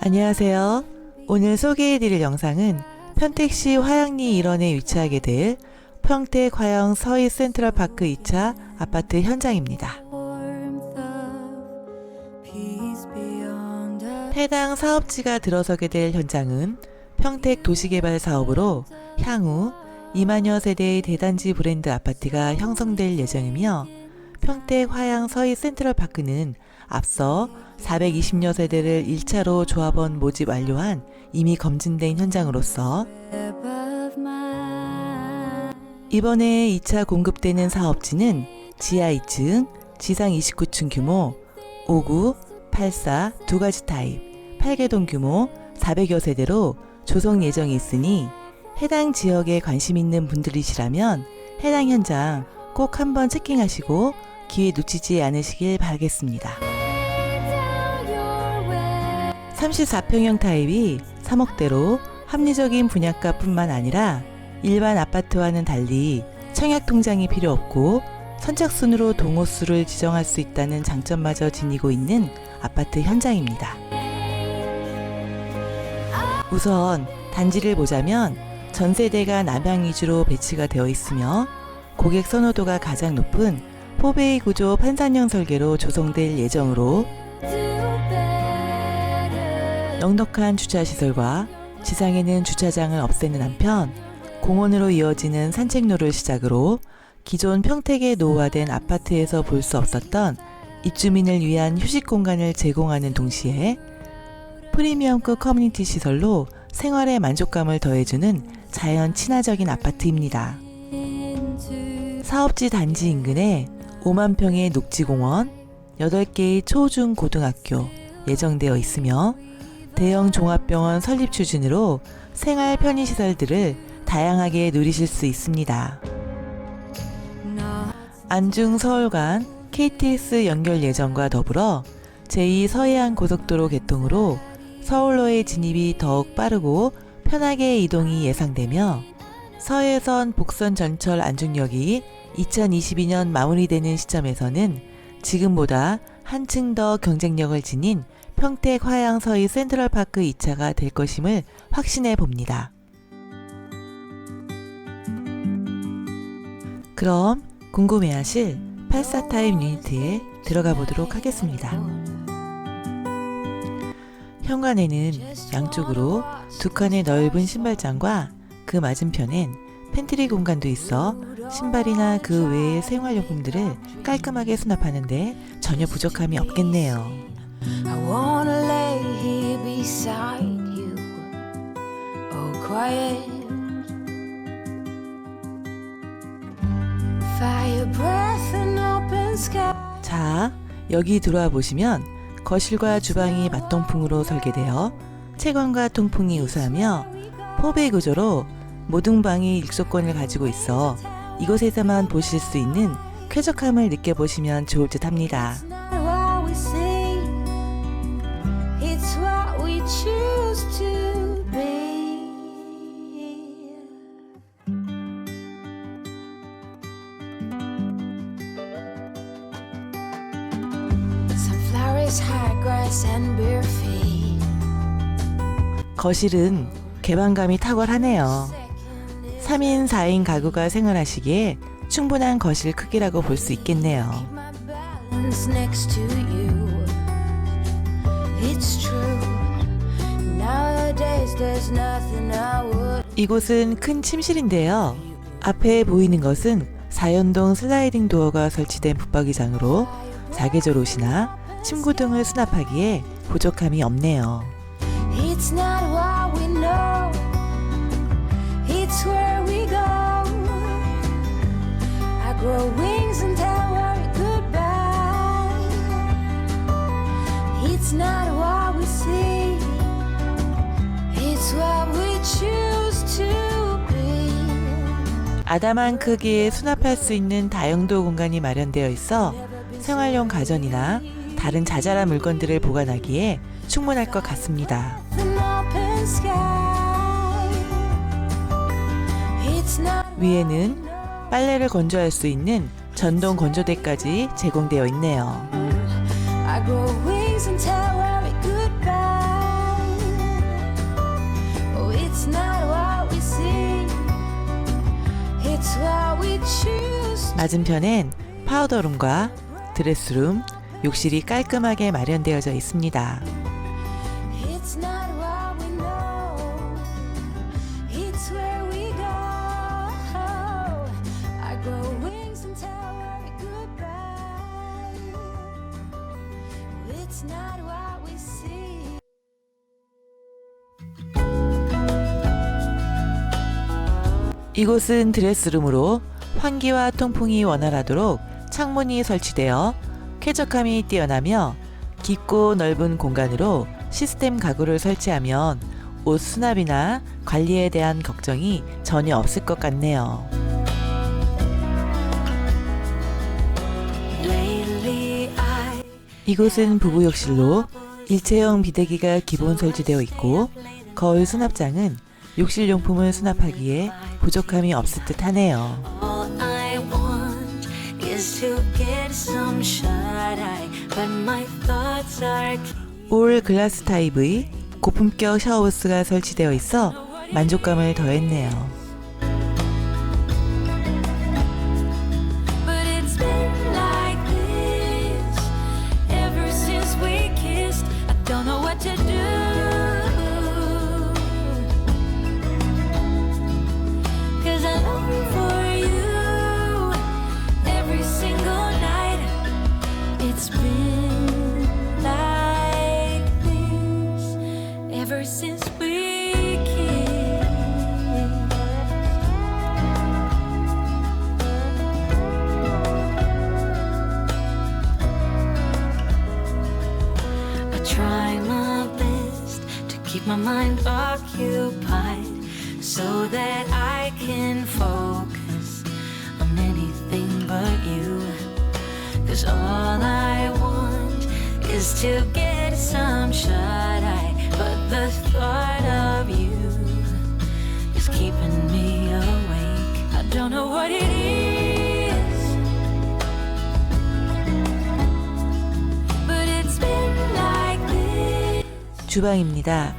안녕하세요. 오늘 소개해드릴 영상은 평택시 화양리 일원에 위치하게 될 평택 화영 서희 센트럴파크 2차 아파트 현장입니다. 해당 사업지가 들어서게 될 현장은 평택 도시개발 사업으로 향후 2만여 세대의 대단지 브랜드 아파트가 형성될 예정이며 평택 화양 서희 센트럴파크는 앞서 420여 세대를 1차로 조합원 모집 완료한 이미 검증된 현장으로서 이번에 2차 공급되는 사업지는 지하 2층, 지상 29층 규모 59, 84 두 가지 타입, 8개동 규모 400여 세대로 조성 예정이 있으니 해당 지역에 관심 있는 분들이시라면 해당 현장 꼭 한번 체킹하시고 기회 놓치지 않으시길 바라겠습니다. 34평형 타입이 3억대로 합리적인 분양가뿐만 아니라 일반 아파트와는 달리 청약 통장이 필요 없고 선착순으로 동호수를 지정할 수 있다는 장점마저 지니고 있는 아파트 현장입니다. 우선 단지를 보자면 전세대가 남향 위주로 배치가 되어 있으며 고객 선호도가 가장 높은 포베이 구조 판산형 설계로 조성될 예정으로 넉넉한 주차시설과 지상에는 주차장을 없애는 한편 공원으로 이어지는 산책로를 시작으로 기존 평택에 노후화된 아파트에서 볼 수 없었던 입주민을 위한 휴식 공간을 제공하는 동시에 프리미엄급 커뮤니티 시설로 생활의 만족감을 더해주는 자연 친화적인 아파트입니다. 사업지 단지 인근에 5만 평의 녹지공원, 8개의 초 중 고등학교 예정되어 있으며 대형 종합병원 설립 추진으로 생활 편의시설들을 다양하게 누리실 수 있습니다. 안중 서울간 KTX 연결 예정과 더불어 제2 서해안 고속도로 개통으로 서울로의 진입이 더욱 빠르고 편하게 이동이 예상되며 서해선 복선 전철 안중역이 2022년 마무리되는 시점에서는 지금보다 한층 더 경쟁력을 지닌 평택 화양 서희 센트럴파크 2차가 될 것임을 확신해 봅니다. 그럼 궁금해하실 84 타입 유니트에 들어가 보도록 하겠습니다. 현관에는 양쪽으로 두 칸의 넓은 신발장과 그 맞은편엔 팬트리 공간도 있어 신발이나 그 외의 생활용품들을 깔끔하게 수납하는데 전혀 부족함이 없겠네요. I wanna lay here beside you, oh quiet. Fire breath and open sky. 자, 여기 들어와 보시면 거실과 주방이 맞동풍으로 설계되어 채광과 통풍이 우수하며 포베 구조로 모든 방이 일소권을 가지고 있어 이곳에서만 보실 수 있는 쾌적함을 느껴보시면 좋을 듯 합니다. 거실은 개방감이 탁월하네요. 3인, 4인 가구가 생활하시기에 충분한 거실 크기라고 볼 수 있겠네요. 이곳은 큰 침실인데요. 앞에 보이는 것은 4연동 슬라이딩 도어가 설치된 붙박이장으로 사계절 옷이나 침구 등을 수납하기에 부족함이 없네요. It's not what we know. It's where we go. I grow wings and tell her goodbye. It's not what we see. It's what we choose to be. 아담한 크기에 수납할 수 있는 다용도 공간이 마련되어 있어 생활용 가전이나 다른 자잘한 물건들을 보관하기에 충분할 것 같습니다. 위에는 빨래를 건조할 수 있는 전동 건조대까지 제공되어 있네요. Oh. 맞은편엔 파우더룸과 드레스룸, 욕실이 깔끔하게 마련되어져 있습니다. 이곳은 드레스룸으로 환기와 통풍이 원활하도록 창문이 설치되어 쾌적함이 뛰어나며 깊고 넓은 공간으로 시스템 가구를 설치하면 옷 수납이나 관리에 대한 걱정이 전혀 없을 것 같네요. 이곳은 부부 욕실로 일체형 비대기가 기본 설치되어 있고 거울 수납장은 욕실 용품을 수납하기에 부족함이 없을 듯 하네요. 올 글라스 타입의 고품격 샤워부스가 설치되어 있어 만족감을 더했네요. Try my best to keep my mind occupied so that I can focus on anything but you. Cause all I want is to get some shut eye, the thought of you is keeping me awake. I don't know what it is. But it's been like this 주방입니다.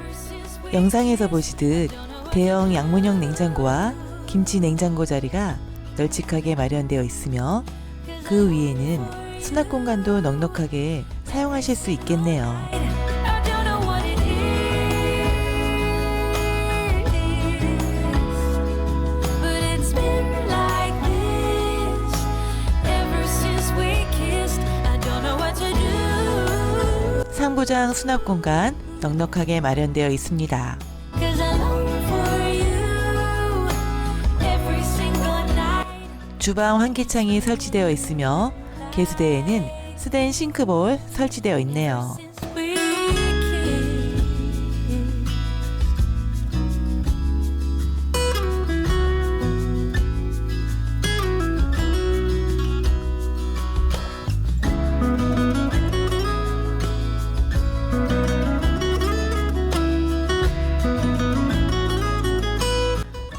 영상에서 보시듯 대형 양문형 냉장고와 김치 냉장고 자리가 널찍하게 마련되어 있으며 그 위에는 수납 공간도 넉넉하게 사용하실 수 있겠네요. Do, 상부장 수납 공간 넉넉하게 마련되어 있습니다. 주방 환기창이 설치되어 있으며 개수대에는 스댄 싱크볼 설치되어 있네요.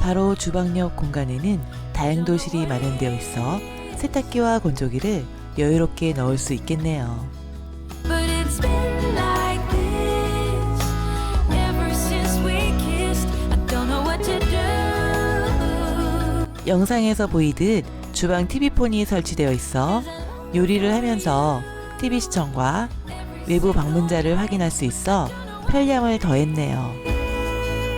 바로 주방 옆 공간에는 다용도실이 마련되어 있어 세탁기와 건조기를 여유롭게 넣을 수 있겠네요. 영상에서 보이듯 주방 TV폰이 설치되어 있어 요리를 하면서 TV 시청과 외부 방문자를 확인할 수 있어 편리함을 더했네요.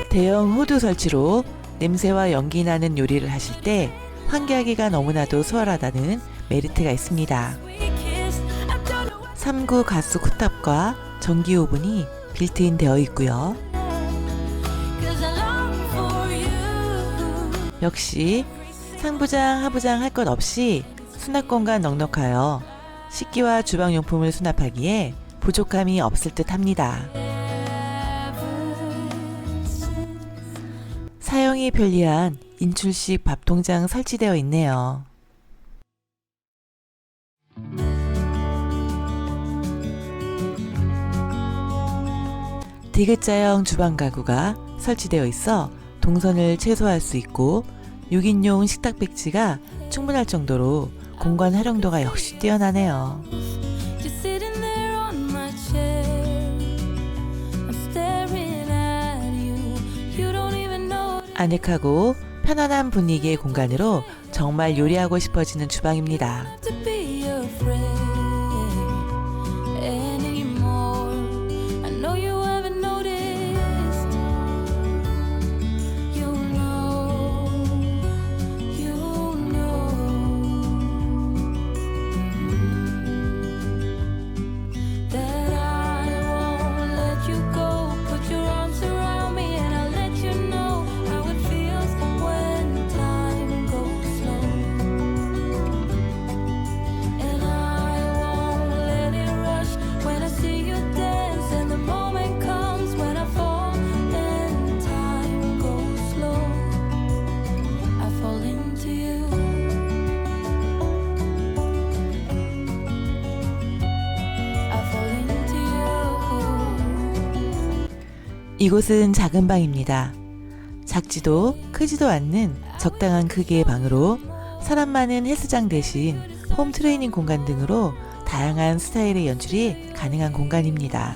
대형 후드 설치로 냄새와 연기 나는 요리를 하실 때 환기하기가 너무나도 수월하다는 메리트가 있습니다. We kissed. I don't know what 3구 가스 쿡탑과 전기 오븐이 빌트인 되어 있고요. 역시 상부장, 하부장 할 것 없이 수납 공간 넉넉하여 식기와 주방 용품을 수납하기에 부족함이 없을 듯 합니다. 사용이 편리한 인출식 밥통장 설치되어 있네요. 디귿자형 주방 가구가 설치되어 있어 동선을 최소화할 수 있고 6인용 식탁 백지가 충분할 정도로 공간 활용도가 역시 뛰어나네요. 아늑하고 편안한 분위기의 공간으로 정말 요리하고 싶어지는 주방입니다. 이곳은 작은 방입니다. 작지도 크지도 않는 적당한 크기의 방으로 사람 많은 헬스장 대신 홈 트레이닝 공간 등으로 다양한 스타일의 연출이 가능한 공간입니다.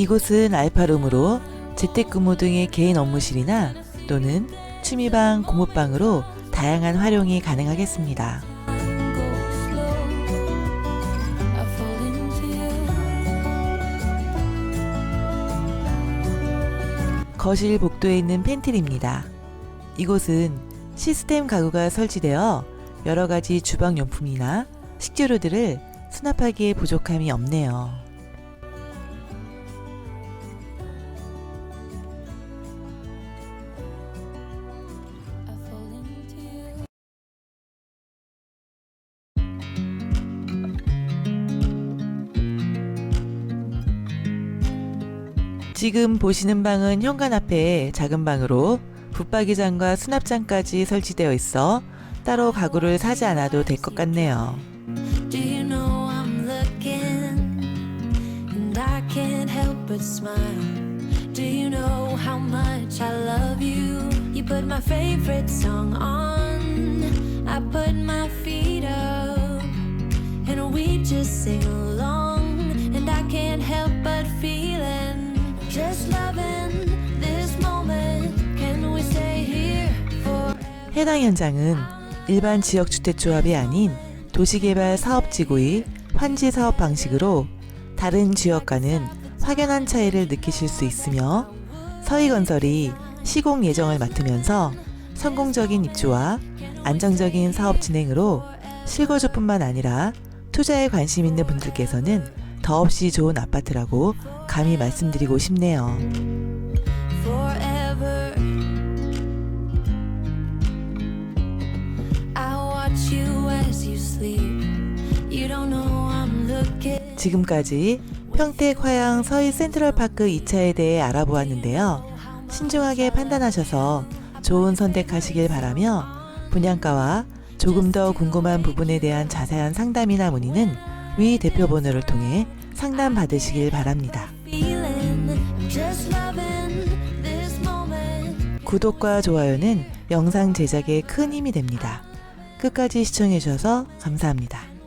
이곳은 알파룸으로 재택근무 등의 개인 업무실이나 또는 취미방, 고무방으로 다양한 활용이 가능하겠습니다. 거실 복도에 있는 팬트리입니다. 이곳은 시스템 가구가 설치되어 여러 가지 주방 용품이나 식재료들을 수납하기에 부족함이 없네요. 지금 보시는 방은 현관 앞에 작은 방으로 붙박이장과 수납장까지 설치되어 있어 따로 가구를 사지 않아도 될 것 같네요. 해당 현장은 일반 지역주택조합이 아닌 도시개발 사업지구의 환지 사업 방식으로 다른 지역과는 확연한 차이를 느끼실 수 있으며 서희건설이 시공 예정을 맡으면서 성공적인 입주와 안정적인 사업 진행으로 실거주뿐만 아니라 투자에 관심 있는 분들께서는 더없이 좋은 아파트라고 감히 말씀드리고 싶네요. 지금까지 평택 화양 서희 센트럴파크 2차에 대해 알아보았는데요. 신중하게 판단하셔서 좋은 선택하시길 바라며 분양가와 조금 더 궁금한 부분에 대한 자세한 상담이나 문의는 위 대표 번호를 통해 상담 받으시길 바랍니다. 구독과 좋아요는 영상 제작에 큰 힘이 됩니다. 끝까지 시청해주셔서 감사합니다.